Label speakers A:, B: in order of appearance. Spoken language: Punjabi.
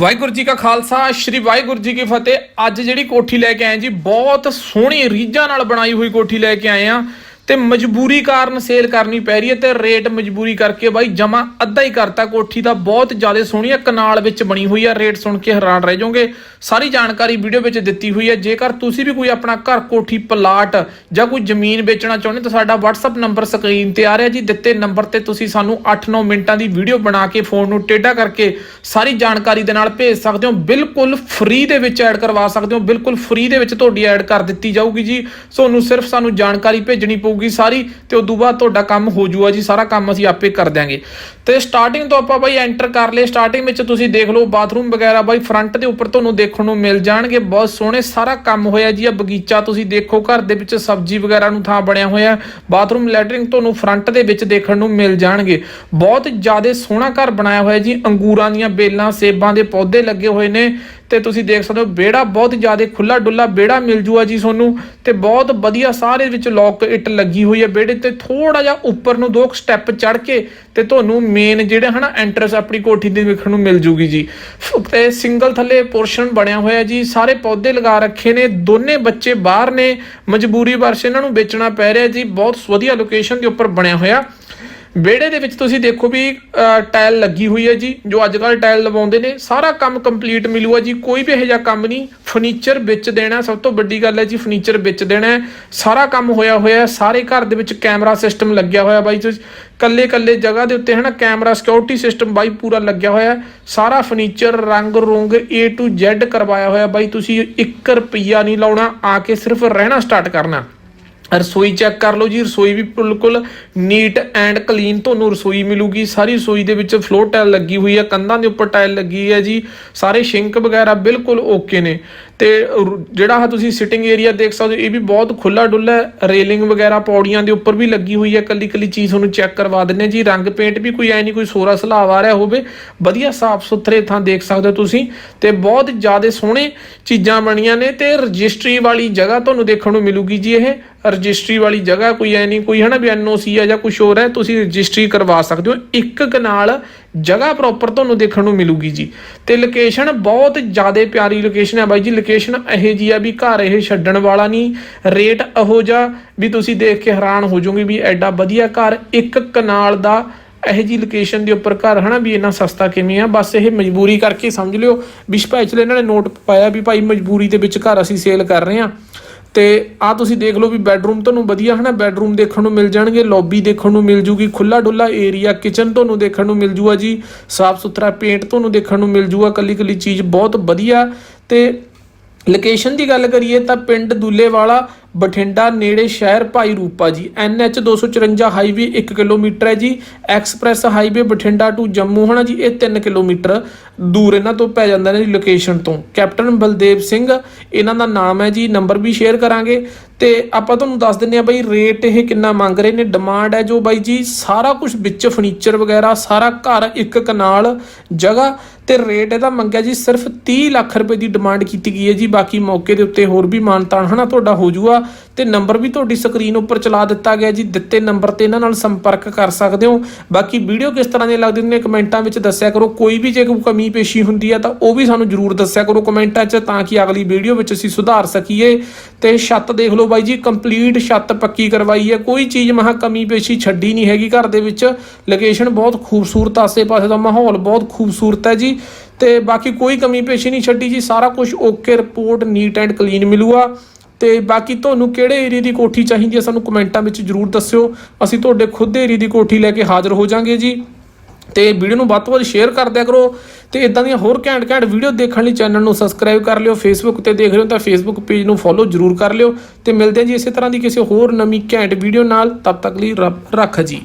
A: ਵਾਹਿਗੁਰੂ ਜੀ ਕਾ ਖਾਲਸਾ, ਸ੍ਰੀ ਵਾਹਿਗੁਰੂ ਜੀ ਕੀ ਫਤਿਹ। ਅੱਜ ਜਿਹੜੀ ਕੋਠੀ ਲੈ ਕੇ ਆਏ ਜੀ, ਬਹੁਤ ਸੋਹਣੀ ਰੀਝਾਂ ਨਾਲ ਬਣਾਈ ਹੋਈ ਕੋਠੀ ਲੈ ਕੇ ਆਏ ਆ ਤੇ ਮਜਬੂਰੀ ਕਾਰਨ ਸੇਲ ਕਰਨੀ ਪੈ ਰਹੀ ਹੈ ਤੇ ਰੇਟ ਮਜਬੂਰੀ ਕਰਕੇ ਬਾਈ ਜਮਾ ਅੱਧਾ ਹੀ ਕਰਤਾ, ਕੋਠੀ ਦਾ ਬਹੁਤ ਜ਼ਿਆਦਾ ਸੋਹਣੀ ਹੈ, ਕਨਾਲ ਵਿੱਚ ਬਣੀ ਹੋਈ ਹੈ, ਰੇਟ ਸੁਣ ਕੇ ਹੈਰਾਨ ਰਹਿ ਜਾਓਗੇ। ਸਾਰੀ ਜਾਣਕਾਰੀ ਵੀਡੀਓ ਵਿੱਚ ਦਿੱਤੀ ਹੋਈ ਹੈ, ਜੇਕਰ ਤੁਸੀਂ ਵੀ ਕੋਈ ਆਪਣਾ ਘਰ, ਕੋਠੀ, ਪਲਾਟ ਜਾਂ ਕੋਈ ਜ਼ਮੀਨ ਵੇਚਣਾ ਚਾਹੁੰਦੇ ਤਾਂ ਸਾਡਾ WhatsApp ਨੰਬਰ ਸਕਰੀਨ ਤੇ ਆ ਰਿਹਾ ਜੀ। ਦਿੱਤੇ ਨੰਬਰ ਤੇ ਤੁਸੀਂ ਸਾਨੂੰ 8-9 ਮਿੰਟਾਂ ਦੀ ਵੀਡੀਓ ਬਣਾ ਕੇ ਫੋਨ ਨੂੰ ਟੇਢਾ ਕਰਕੇ ਸਾਰੀ ਜਾਣਕਾਰੀ ਦੇ ਨਾਲ ਭੇਜ ਸਕਦੇ ਹੋ। ਬਿਲਕੁਲ ਫ੍ਰੀ ਦੇ ਵਿੱਚ ਐਡ ਕਰਵਾ ਸਕਦੇ ਹੋ। ਬਿਲਕੁਲ ਫ੍ਰੀ ਦੇ ਵਿੱਚ ਤੁਹਾਡੀ ਐਡ ਕਰ ਦਿੱਤੀ ਜਾਊਗੀ ਜੀ। ਤੁਹਾਨੂੰ ਸਿਰਫ ਸਾਨੂੰ ਜਾਣਕਾਰੀ ਭੇਜਣੀ ਪਊਗੀ। ਸਾਰੀ ਤੇ ਉਦੋਂ ਬਾਅਦ ਤੁਹਾਡਾ ਕੰਮ ਹੋ ਜਾਊਗਾ ਜੀ, ਸਾਰਾ ਕੰਮ ਅਸੀਂ ਆਪੇ ਕਰ ਦਿਆਂਗੇ। ਤੇ ਸਟਾਰਟਿੰਗ ਤੋਂ ਆਪਾਂ ਬਾਈ ਐਂਟਰ ਕਰ ਲਏ। ਸਟਾਰਟਿੰਗ ਵਿੱਚ ਤੁਸੀਂ ਦੇਖ ਲਓ ਬਾਥਰੂਮ ਵਗੈਰਾ ਬਾਈ ਫਰੰਟ ਦੇ ਉੱਪਰ ਤੁਹਾਨੂੰ ਦੇਖਣ ਨੂੰ ਮਿਲ ਜਾਣਗੇ। ਬਹੁਤ ਸੋਹਣੇ ਸਾਰਾ ਕੰਮ ਹੋਇਆ ਜੀ। ਆ ਬਗੀਚਾ ਤੁਸੀਂ ਦੇਖੋ, ਘਰ ਦੇ ਵਿੱਚ ਸਬਜ਼ੀ ਵਗੈਰਾ ਨੂੰ ਥਾਂ ਬਣਿਆ ਹੋਇਆ। ਬਾਥਰੂਮ ਲੈਟਰਿੰਗ ਤੁਹਾਨੂੰ ਫਰੰਟ ਦੇ ਵਿੱਚ ਦੇਖਣ ਨੂੰ ਮਿਲ ਜਾਣਗੇ। ਬਹੁਤ ਜ਼ਿਆਦਾ ਸੋਹਣਾ ਘਰ ਬਣਾਇਆ ਹੋਇਆ ਜੀ। ਅੰਗੂਰਾਂ ਦੀਆਂ ਬੇਲਾਂ, ਸੇਬਾਂ ਦੇ ਪੌਦੇ ਲੱਗੇ ਹੋਏ ਨੇ। ਤੇ ਤੁਸੀਂ ਦੇਖ ਸਕਦੇ ਹੋ ਵਿਹੜਾ ਬਹੁਤ ਜ਼ਿਆਦਾ ਖੁੱਲਾ ਡੁੱਲਾ ਵਿਹੜਾ ਮਿਲ ਜੂਆ ਜੀ ਤੁਹਾਨੂੰ ਤੇ ਬਹੁਤ ਵਧੀਆ ਸਾਰੇ ਵਿੱਚ ਲੋਕ ਇੱਟ ਲੱਗੀ ਹੋਈ ਹੈ ਵਿਹੜੇ ਤੇ ਥੋੜਾ ਜਿਹਾ ਉੱਪਰ ਨੂੰ ਦੋ ਸਟੈਪ ਚੜ ਕੇ ਤੇ ਤੁਹਾਨੂੰ ਮੇਨ ਜਿਹੜੇ ਹਨਾ ਐਂਟਰਸ ਆਪਣੀ ਕੋਠੀ ਦੇ ਵੇਖਣ ਨੂੰ ਮਿਲ ਜੂਗੀ ਜੀ। ਫ- ਤੇ ਸਿੰਗਲ ਥੱਲੇ ਪੋਰਸ਼ਨ ਬਣਿਆ ਹੋਇਆ ਜੀ, ਸਾਰੇ ਪੌਦੇ ਲਗਾ ਰੱਖੇ ਨੇ, ਦੋਨੇ ਬੱਚੇ ਬਾਹਰ ਨੇ, ਮਜਬੂਰੀ ਵਰਸ਼ ਇਹਨਾਂ ਨੂੰ ਵੇਚਣਾ ਪੈ ਰਿਹਾ ਜੀ, ਬਹੁਤ ਵਧੀਆ ਲੋਕੇਸ਼ਨ ਦੇ ਉੱਪਰ ਬਣਿਆ ਹੋਇਆ। ਵਿਹੜੇ ਦੇ ਵਿੱਚ ਤੁਸੀਂ ਦੇਖੋ ਵੀ ਟਾਇਲ ਲੱਗੀ ਹੋਈ ਹੈ ਜੀ, ਜੋ ਅੱਜ ਕੱਲ ਟਾਇਲ ਲਵਾਉਂਦੇ ਨੇ, ਸਾਰਾ ਕੰਮ ਕੰਪਲੀਟ ਮਿਲੂਗਾ ਜੀ, ਕੋਈ ਵੀ ਇਹੋ ਜਿਹਾ ਕੰਮ ਨਹੀਂ। ਫਰਨੀਚਰ ਵਿੱਚ ਦੇਣਾ, ਸਭ ਤੋਂ ਵੱਡੀ ਗੱਲ ਹੈ ਜੀ ਫਰਨੀਚਰ ਵਿੱਚ ਦੇਣਾ ਸਾਰਾ ਕੰਮ ਹੋਇਆ ਹੋਇਆ ਸਾਰੇ ਘਰ ਦੇ ਵਿੱਚ ਕੈਮਰਾ ਸਿਸਟਮ ਲੱਗਿਆ ਹੋਇਆ ਬਾਈ ਤੁਸੀਂ। ਕੱਲੇ ਕੱਲੇ ਜਗ੍ਹਾ ਦੇ ਉੱਤੇ ਹਨਾ ਕੈਮਰਾ ਸਿਕਿਉਰਿਟੀ ਸਿਸਟਮ ਬਾਈ ਪੂਰਾ ਲੱਗਿਆ ਹੋਇਆ ਸਾਰਾ ਫਰਨੀਚਰ ਰੰਗ, ਰੋਂਗ, A to Z ਕਰਵਾਇਆ ਹੋਇਆ ਬਾਈ ਤੁਸੀਂ 1 ਰੁਪਿਆ ਨਹੀਂ ਲਾਉਣਾ, ਆ ਕੇ ਸਿਰਫ ਰਹਿਣਾ ਸਟਾਰਟ ਕਰਨਾ। ਰਸੋਈ ਚੈੱਕ ਕਰ ਲਓ ਜੀ, ਰਸੋਈ ਵੀ ਬਿਲਕੁਲ ਨੀਟ ਐਂਡ ਕਲੀਨ ਤੁਹਾਨੂੰ ਰਸੋਈ ਮਿਲੂਗੀ। ਸਾਰੀ ਰਸੋਈ ਦੇ ਵਿੱਚ ਫਲੋਰ ਟਾਇਲ ਲੱਗੀ ਹੋਈ ਹੈ, ਕੰਧਾਂ ਦੇ ਉੱਪਰ ਟਾਇਲ ਲੱਗੀ ਹੈ ਜੀ। ਸਾਰੇ ਸ਼ਿੰਕ ਵਗੈਰਾ ਬਿਲਕੁਲ ਓਕੇ ਨੇ। ਤੇ ਜਿਹੜਾ ਆ ਤੁਸੀਂ ਸਿਟਿੰਗ ਏਰੀਆ ਦੇਖ ਸਕਦੇ ਹੋ, ਇਹ ਵੀ ਬਹੁਤ ਖੁੱਲਾ ਡੁੱਲਾ ਹੈ। ਰੇਲਿੰਗ ਵਗੈਰਾ ਪੌੜੀਆਂ ਦੇ ਉੱਪਰ ਵੀ ਲੱਗੀ ਹੋਈ ਹੈ। ਕੱਲੀ ਕੱਲੀ ਚੀਜ਼ ਤੁਹਾਨੂੰ ਚੈੱਕ ਕਰਵਾ ਦਿੰਨੇ ਜੀ। ਰੰਗ ਪੇਂਟ ਵੀ ਕੋਈ ਐ ਨਹੀਂ, ਕੋਈ ਸੋਰਾ ਸਲਾਵ ਆ ਰਿਹਾ ਹੋਵੇ। ਵਧੀਆ ਸਾਫ਼ ਸੁਥਰੇ ਥਾਂ ਦੇਖ ਸਕਦੇ ਹੋ ਤੁਸੀਂ। ਤੇ ਬਹੁਤ ਜ਼ਿਆਦਾ ਸੋਹਣੇ ਚੀਜ਼ਾਂ ਬਣੀਆਂ ਨੇ ਤੇ ਰਜਿਸਟਰੀ ਵਾਲੀ ਜਗ੍ਹਾ ਤੁਹਾਨੂੰ ਦੇਖਣ ਨੂੰ ਮਿਲੂਗੀ ਜੀ ਇਹ। ਰਜਿਸਟਰੀ ਵਾਲੀ ਜਗ੍ਹਾ ਕੋਈ ਐ ਨਹੀਂ, ਕੋਈ ਹਨਾ ਵੀ ਐਨਓਸੀ ਆ ਜਾਂ ਕੁਝ ਹੋਰ ਹੈ ਤੁਸੀਂ ਰਜਿਸਟਰੀ ਕਰਵਾ ਸਕਦੇ ਹੋ। ਇੱਕ ਕਨਾਲ ਜਗ੍ਹਾ ਪ੍ਰੋਪਰ ਤੁਹਾਨੂੰ ਦੇਖਣ ਨੂੰ ਮਿਲੂਗੀ ਜੀ। ਤੇ ਲੋਕੇਸ਼ਨ ਬਹੁਤ ਜ਼ਿਆਦਾ ਪਿਆਰੀ ਲੋਕੇਸ਼ਨ ਹੈ ਬਾਈ ਜੀ। ਲੋਕੇਸ਼ਨ ਇਹੋ ਜੀ ਆ ਵੀ ਘਰ ਇਹ ਛੱਡਣ ਵਾਲਾ ਨਹੀਂ। ਰੇਟ ਇਹੋ ਜਿਹਾ ਵੀ ਤੁਸੀਂ ਦੇਖ ਕੇ ਹੈਰਾਨ ਹੋ ਜਾਓਗੇ ਵੀ ਐਡਾ ਵਧੀਆ ਘਰ, ਇੱਕ ਕਨਾਲ ਦਾ ਇਹੋ ਜੀ ਲੋਕੇਸ਼ਨ ਦੇ ਉੱਪਰ ਘਰ ਹਨਾ ਵੀ ਇੰਨਾ ਸਸਤਾ ਕਿਵੇਂ ਆ। ਬਸ ਇਹ ਮਜਬੂਰੀ ਕਰਕੇ ਸਮਝ ਲਿਓ। ਵੀ ਸਪੈਸ਼ਲ ਇਹਨਾਂ ਨੇ ਨੋਟ ਪਾਇਆ ਵੀ ਭਾਈ ਮਜਬੂਰੀ ਦੇ ਵਿੱਚ ਘਰ ਅਸੀਂ ਸੇਲ ਕਰ ਰਹੇ ਹਾਂ। ਤੇ ਆ ਤੁਸੀਂ ਦੇਖ ਲਓ ਵੀ ਬੈੱਡਰੂਮ ਤੁਹਾਨੂੰ ਵਧੀਆ ਹਨਾ ਬੈੱਡਰੂਮ ਦੇਖਣ ਨੂੰ ਮਿਲ ਜਾਣਗੇ ਲੌਬੀ ਦੇਖਣ ਨੂੰ ਮਿਲ ਜੂਗੀ ਖੁੱਲਾ ਡੁੱਲਾ ਏਰੀਆ ਕਿਚਨ ਤੁਹਾਨੂੰ ਦੇਖਣ ਨੂੰ ਮਿਲ ਜੂਗਾ ਜੀ, ਸਾਫ਼ ਸੁਥਰਾ ਪੇਂਟ ਤੁਹਾਨੂੰ ਦੇਖਣ ਨੂੰ ਮਿਲ ਜੂਗਾ, ਕੱਲੀ ਕੱਲੀ ਚੀਜ਼ ਬਹੁਤ ਵਧੀਆ ਤੇ ਲੋਕੇਸ਼ਨ ਦੀ ਗੱਲ ਕਰੀਏ ਤਾਂ ਪਿੰਡ ਦੁੱਲੇਵਾਲਾ ਬਠਿੰਡਾ ਨੇੜੇ ਸ਼ਹਿਰ ਭਾਈ ਰੂਪਾ ਜੀ। NH 254 ਹਾਈਵੇ 1 ਕਿਲੋਮੀਟਰ ਹੈ ਜੀ। Express highway Bathinda to Jammu ਹੋਣਾ ਜੀ, ਇਹ 3 ਕਿਲੋਮੀਟਰ ਦੂਰ ਇਹਨਾਂ ਤੋਂ ਪੈ ਜਾਂਦਾ ਨੇ ਜੀ ਲੋਕੇਸ਼ਨ ਤੋਂ। ਕੈਪਟਨ ਬਲਦੇਵ ਸਿੰਘ, ਇਹਨਾਂ ਦਾ ਨਾਮ ਹੈ ਜੀ ਨੰਬਰ ਵੀ ਸ਼ੇਅਰ ਕਰਾਂਗੇ। ਤੇ ਆਪਾਂ ਤੁਹਾਨੂੰ ਦੱਸ ਦਿੰਨੇ ਆ ਬਾਈ ਰੇਟ ਇਹ ਕਿੰਨਾ ਮੰਗ ਰਹੇ ਨੇ। ਡਿਮਾਂਡ ਹੈ ਜੋ ਬਾਈ ਜੀ, ਸਾਰਾ ਕੁਝ ਵਿੱਚ ਫਰਨੀਚਰ ਵਗੈਰਾ, ਸਾਰਾ ਘਰ ਇੱਕ ਕਨਾਲ ਜਗ੍ਹਾ ਤੇ ਰੇਟ ਇਹਦਾ ਮੰਗਿਆ ਜੀ, ਸਿਰਫ 30 ਲੱਖ ਰੁਪਏ ਦੀ ਡਿਮਾਂਡ ਕੀਤੀ ਗਈ ਹੈ ਜੀ। ਬਾਕੀ ਮੌਕੇ ਦੇ ਉੱਤੇ ਹੋਰ ਵੀ ਮਾਨਤਾਨ ਹਨਾ ਤੁਹਾਡਾ ਹੋ ਜਾਊਗਾ ਤੇ ਨੰਬਰ ਵੀ ਤੁਹਾਡੀ ਸਕਰੀਨ ਉੱਪਰ ਚਲਾ ਦਿੱਤਾ ਗਿਆ ਜੀ, ਦਿੱਤੇ ਨੰਬਰ ਤੇ ਇਹਨਾਂ ਨਾਲ ਸੰਪਰਕ ਕਰ ਸਕਦੇ ਹੋ। ਬਾਕੀ ਵੀਡੀਓ ਕਿਸ ਤਰ੍ਹਾਂ ਦੀ ਲੱਗਦੀ ਨੇ ਕਮੈਂਟਾਂ ਵਿੱਚ ਦੱਸਿਆ ਕਰੋ। ਕੋਈ ਵੀ ਜੇ ਕੋਈ ਕਮੀ ਪੇਸ਼ੀ ਹੁੰਦੀ ਹੈ ਤਾਂ ਉਹ ਵੀ ਸਾਨੂੰ ਜਰੂਰ ਦੱਸਿਆ ਕਰੋ ਕਮੈਂਟਾਂ 'ਚ ਤਾਂ ਕਿ ਅਗਲੀ ਵੀਡੀਓ ਵਿੱਚ ਅਸੀਂ ਸੁਧਾਰ ਸਕੀਏ। ਤੇ ਛੱਤ ਦੇਖ ਲਓ ਬਾਈ ਜੀ, ਕੰਪਲੀਟ ਛੱਤ ਪੱਕੀ ਕਰਵਾਈ ਹੈ। ਕੋਈ ਚੀਜ਼ ਮਹਾ ਕਮੀ ਪੇਸ਼ੀ ਛੱਡੀ ਨਹੀਂ ਹੈਗੀ ਘਰ ਦੇ ਵਿੱਚ। ਲੋਕੇਸ਼ਨ ਬਹੁਤ ਖੂਬਸੂਰਤ ਆਸੇ-ਪਾਸੇ ਦਾ ਮਾਹੌਲ ਬਹੁਤ ਖੂਬਸੂਰਤ ਹੈ ਜੀ। ਤੇ ਬਾਕੀ ਕੋਈ ਕਮੀ ਪੇਸ਼ੀ ਨਹੀਂ ਛੱਡੀ ਜੀ। ਸਾਰਾ ਕੁਝ okay, report neat and clean ਮਿਲੂਗਾ। ਤੇ ਬਾਕੀ ਤੁਹਾਨੂੰ ਕਿਹੜੇ ਏਰੀਆ ਦੀ ਕੋਠੀ ਚਾਹੀਦੀ ਹੈ ਸਾਨੂੰ ਕਮੈਂਟਾਂ ਵਿੱਚ ਜਰੂਰ ਦੱਸਿਓ। ਅਸੀਂ ਤੁਹਾਡੇ ਖੁਦ ਦੇ ਏਰੀਆ ਦੀ ਕੋਠੀ ਲੈ ਕੇ ਹਾਜ਼ਰ ਹੋ ਜਾਾਂਗੇ ਜੀ। ਤੇ ਵੀਡੀਓ ਨੂੰ ਵੱਧ ਤੋਂ ਵੱਧ ਸ਼ੇਅਰ ਕਰ ਦਿਆ ਕਰੋ। ਤੇ ਇਦਾਂ ਦੀਆਂ ਹੋਰ ਘੈਂਟ ਘੈਂਟ ਵੀਡੀਓ ਦੇਖਣ ਲਈ ਚੈਨਲ ਨੂੰ ਸਬਸਕ੍ਰਾਈਬ ਕਰ ਲਿਓ। ਫੇਸਬੁੱਕ ਤੇ ਦੇਖ ਰਹੇ ਹੋ ਤਾਂ ਫੇਸਬੁੱਕ ਪੇਜ ਨੂੰ ਫੋਲੋ ਜਰੂਰ ਕਰ ਲਿਓ। ਤੇ ਮਿਲਦੇ ਹਾਂ ਜੀ ਇਸੇ ਤਰ੍ਹਾਂ ਦੀ ਕਿਸੇ ਹੋਰ ਨਵੀਂ ਘੈਂਟ ਵੀਡੀਓ ਨਾਲ। ਤਦ ਤੱਕ ਲਈ ਰੱਖ ਜੀ।